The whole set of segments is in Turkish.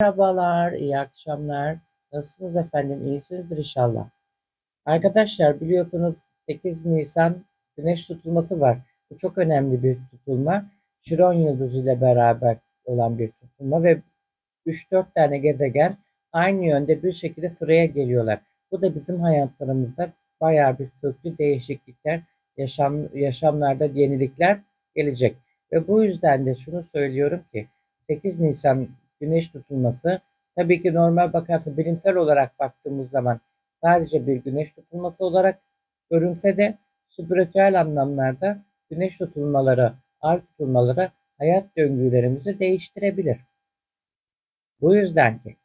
Merhabalar, iyi akşamlar. Nasılsınız efendim? İyisinizdir inşallah. Arkadaşlar biliyorsunuz 8 Nisan güneş tutulması var. Bu çok önemli bir tutulma. Şiron yıldızı ile beraber olan bir tutulma ve 3-4 tane gezegen aynı yönde bir şekilde sıraya geliyorlar. Bu da bizim hayatlarımızda bayağı bir köklü değişiklikler, yaşam, yaşamlarda yenilikler gelecek. Ve bu yüzden de şunu söylüyorum ki 8 Nisan güneş tutulması tabii ki normal bakarsa bilimsel olarak baktığımız zaman sadece bir güneş tutulması olarak görünse de spiritüel anlamlarda güneş tutulmaları, ay tutulmaları hayat döngülerimizi değiştirebilir. Bu yüzden ki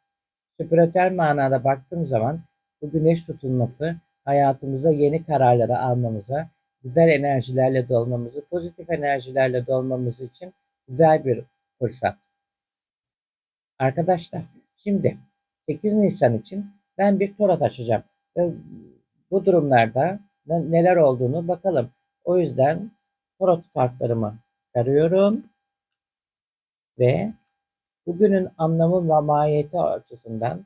spiritüel manada baktığım zaman bu güneş tutulması hayatımıza yeni kararları almamıza, güzel enerjilerle dolmamızı, pozitif enerjilerle dolmamız için güzel bir fırsat. Arkadaşlar şimdi 8 Nisan için ben bir tarot açacağım. Bu durumlarda ne- neler olduğunu bakalım. O yüzden tarot kartlarımı arıyorum ve bugünün anlamı ve mahiyeti açısından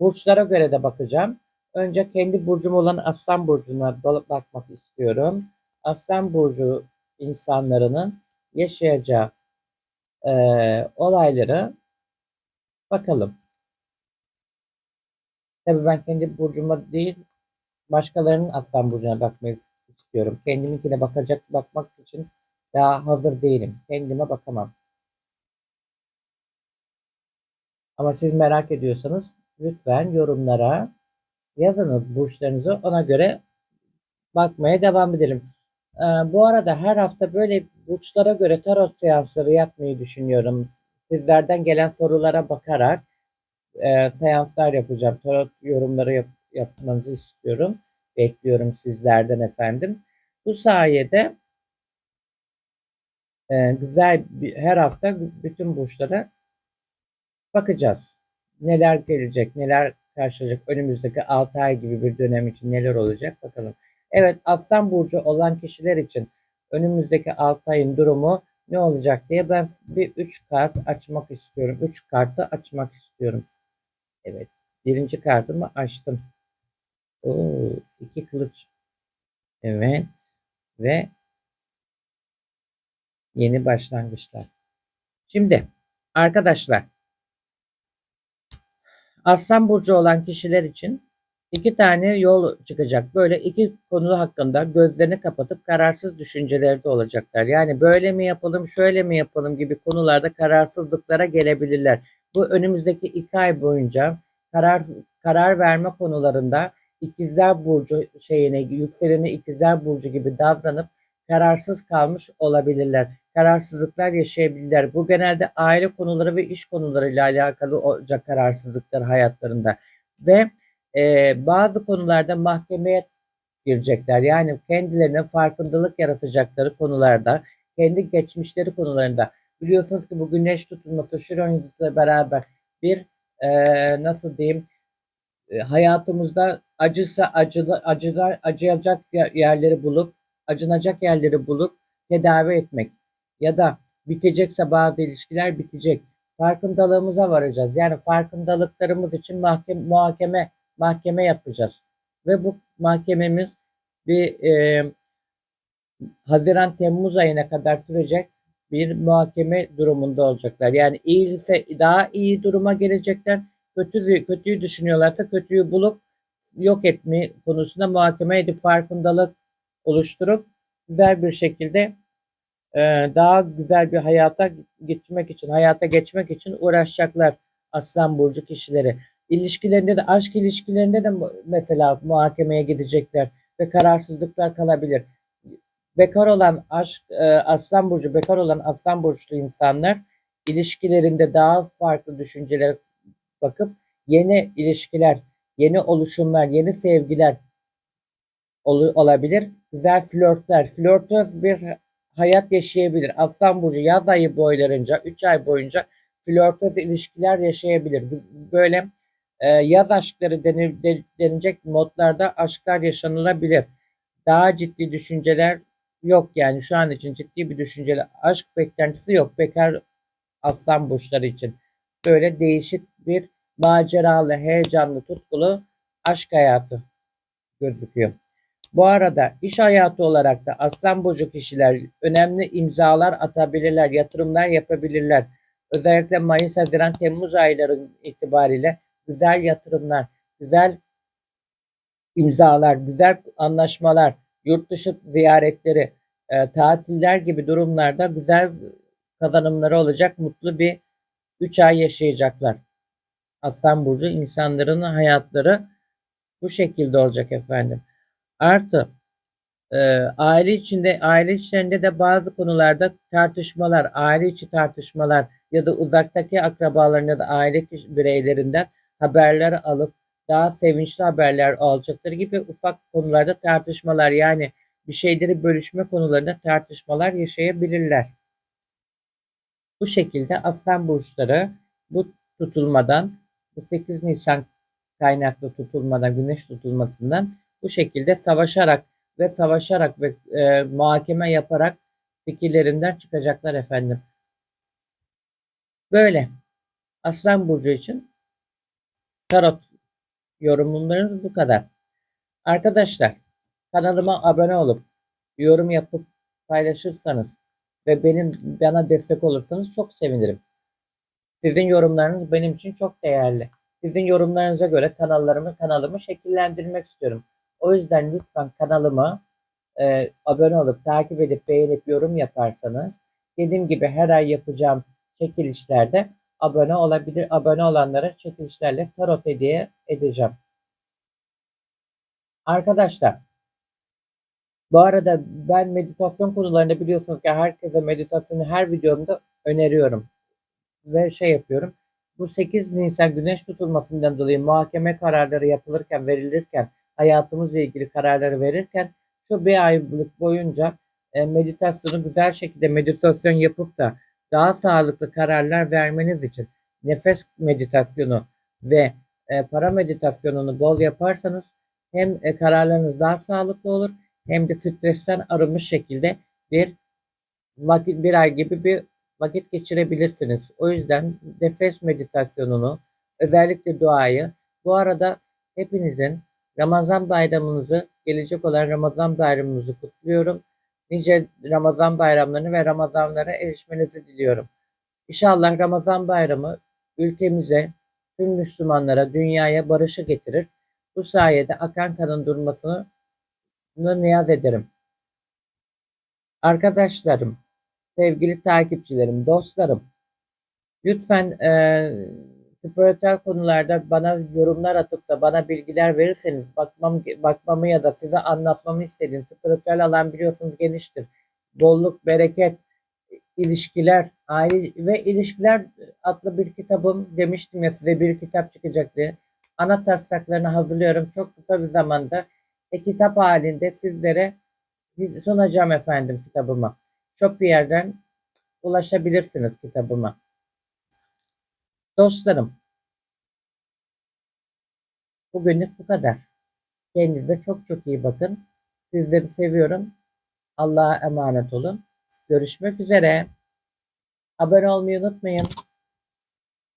burçlara göre de bakacağım. Önce kendi burcum olan Aslan Burcu'na ba- bakmak istiyorum. Aslan Burcu insanların yaşayacağı eee, olayları bakalım. Tabii ben kendi burcuma değil, başkalarının Aslan Burcu'na bakmayı istiyorum. Kendiminkine bakacak bakmak için daha hazır değilim. Kendime bakamam. Ama siz merak ediyorsanız lütfen yorumlara yazınız burçlarınızı. Ona göre bakmaya devam edelim. Ee, bu arada her hafta böyle burçlara göre tarot seansları yapmayı düşünüyorum. Sizlerden gelen sorulara bakarak e, seanslar yapacağım. Tarot yorumları yap, yapmanızı istiyorum. Bekliyorum sizlerden efendim. Bu sayede e, güzel bir, her hafta bütün burçlara bakacağız. Neler gelecek, neler karşılayacak önümüzdeki 6 ay gibi bir dönem için neler olacak bakalım. Evet Aslan Burcu olan kişiler için önümüzdeki 6 ayın durumu ne olacak diye ben bir 3 kart açmak istiyorum. 3 kartı açmak istiyorum. Evet. Birinci kartımı açtım. Oo, iki kılıç. Evet. Ve yeni başlangıçlar. Şimdi arkadaşlar Aslan Burcu olan kişiler için iki tane yol çıkacak. Böyle iki konu hakkında gözlerini kapatıp kararsız düşüncelerde olacaklar. Yani böyle mi yapalım, şöyle mi yapalım gibi konularda kararsızlıklara gelebilirler. Bu önümüzdeki iki ay boyunca karar karar verme konularında ikizler burcu şeyine yükseleni ikizler burcu gibi davranıp kararsız kalmış olabilirler. Kararsızlıklar yaşayabilirler. Bu genelde aile konuları ve iş konularıyla alakalı olacak kararsızlıklar hayatlarında. Ve e, bazı konularda mahkemeye girecekler. Yani kendilerine farkındalık yaratacakları konularda, kendi geçmişleri konularında. Biliyorsunuz ki bu güneş tutulması Şiron yıldızıyla beraber bir e, nasıl diyeyim e, hayatımızda acısa acılı acılar acıyacak yerleri bulup acınacak yerleri bulup tedavi etmek ya da bitecekse bazı ilişkiler bitecek. Farkındalığımıza varacağız. Yani farkındalıklarımız için mahkeme, muhakeme mahkeme yapacağız. Ve bu mahkememiz bir e, Haziran Temmuz ayına kadar sürecek bir muhakeme durumunda olacaklar. Yani iyiyse daha iyi duruma gelecekler. Kötü kötüyü düşünüyorlarsa kötüyü bulup yok etme konusunda muhakeme edip farkındalık oluşturup güzel bir şekilde e, daha güzel bir hayata geçmek için, hayata geçmek için uğraşacaklar Aslan Burcu kişileri. İlişkilerinde de, aşk ilişkilerinde de mesela muhakemeye gidecekler ve kararsızlıklar kalabilir. Bekar olan aşk, e, Aslan Burcu, bekar olan Aslan Burçlu insanlar ilişkilerinde daha farklı düşüncelere bakıp yeni ilişkiler, yeni oluşumlar, yeni sevgiler ol, olabilir. Güzel flörtler, flörtöz bir hayat yaşayabilir. Aslan Burcu yaz ayı boylarınca, 3 ay boyunca flörtöz ilişkiler yaşayabilir. Böyle e, yaz aşkları denir, denilecek modlarda aşklar yaşanılabilir. Daha ciddi düşünceler yok yani şu an için ciddi bir düşünceli aşk beklentisi yok. Bekar aslan burçları için. böyle değişik bir maceralı, heyecanlı, tutkulu aşk hayatı gözüküyor. Bu arada iş hayatı olarak da Aslan Burcu kişiler önemli imzalar atabilirler, yatırımlar yapabilirler. Özellikle Mayıs, Haziran, Temmuz ayları itibariyle güzel yatırımlar, güzel imzalar, güzel anlaşmalar, yurt dışı ziyaretleri, e, tatiller gibi durumlarda güzel kazanımları olacak, mutlu bir 3 ay yaşayacaklar. Aslan Burcu insanların hayatları bu şekilde olacak efendim. Artı e, aile içinde aile içlerinde de bazı konularda tartışmalar, aile içi tartışmalar ya da uzaktaki akrabaların ya da aile bireylerinden haberler alıp daha sevinçli haberler alacakları gibi ufak konularda tartışmalar yani bir şeyleri bölüşme konularında tartışmalar yaşayabilirler. Bu şekilde aslan burçları bu tutulmadan bu 8 Nisan kaynaklı tutulmadan güneş tutulmasından bu şekilde savaşarak ve savaşarak ve e, muhakeme yaparak fikirlerinden çıkacaklar efendim. Böyle. Aslan Burcu için tarot yorumlarımız bu kadar. Arkadaşlar kanalıma abone olup yorum yapıp paylaşırsanız ve benim bana destek olursanız çok sevinirim. Sizin yorumlarınız benim için çok değerli. Sizin yorumlarınıza göre kanallarımı kanalımı şekillendirmek istiyorum. O yüzden lütfen kanalıma e, abone olup takip edip beğenip yorum yaparsanız dediğim gibi her ay yapacağım çekilişlerde abone olabilir abone olanlara çekilişlerle tarot hediye edeceğim. Arkadaşlar bu arada ben meditasyon konularında biliyorsunuz ki herkese meditasyonu her videomda öneriyorum ve şey yapıyorum. Bu 8 Nisan güneş tutulmasından dolayı muhakeme kararları yapılırken, verilirken, hayatımızla ilgili kararları verirken şu bir aylık boyunca e, meditasyonu güzel şekilde meditasyon yapıp da daha sağlıklı kararlar vermeniz için nefes meditasyonu ve e, para meditasyonunu bol yaparsanız hem e, kararlarınız daha sağlıklı olur hem de stresten arınmış şekilde bir vakit bir ay gibi bir vakit geçirebilirsiniz. O yüzden nefes meditasyonunu, özellikle duayı, bu arada hepinizin Ramazan bayramınızı, gelecek olan Ramazan bayramınızı kutluyorum. Nice Ramazan bayramlarını ve Ramazanlara erişmenizi diliyorum. İnşallah Ramazan bayramı ülkemize, tüm Müslümanlara, dünyaya barışı getirir. Bu sayede akan kanın durmasını niyaz ederim. Arkadaşlarım, sevgili takipçilerim, dostlarım. Lütfen e, spiritüel konularda bana yorumlar atıp da bana bilgiler verirseniz bakmam bakmamı ya da size anlatmamı istediğim spiritüel alan biliyorsunuz geniştir. Bolluk, bereket, ilişkiler, aile ve ilişkiler adlı bir kitabım demiştim ya size bir kitap çıkacak diye. Ana taslaklarını hazırlıyorum. Çok kısa bir zamanda e, kitap halinde sizlere sunacağım efendim kitabımı. Shopier'den ulaşabilirsiniz kitabıma. Dostlarım, bugünlük bu kadar. Kendinize çok çok iyi bakın. Sizleri seviyorum. Allah'a emanet olun. Görüşmek üzere. Abone olmayı unutmayın.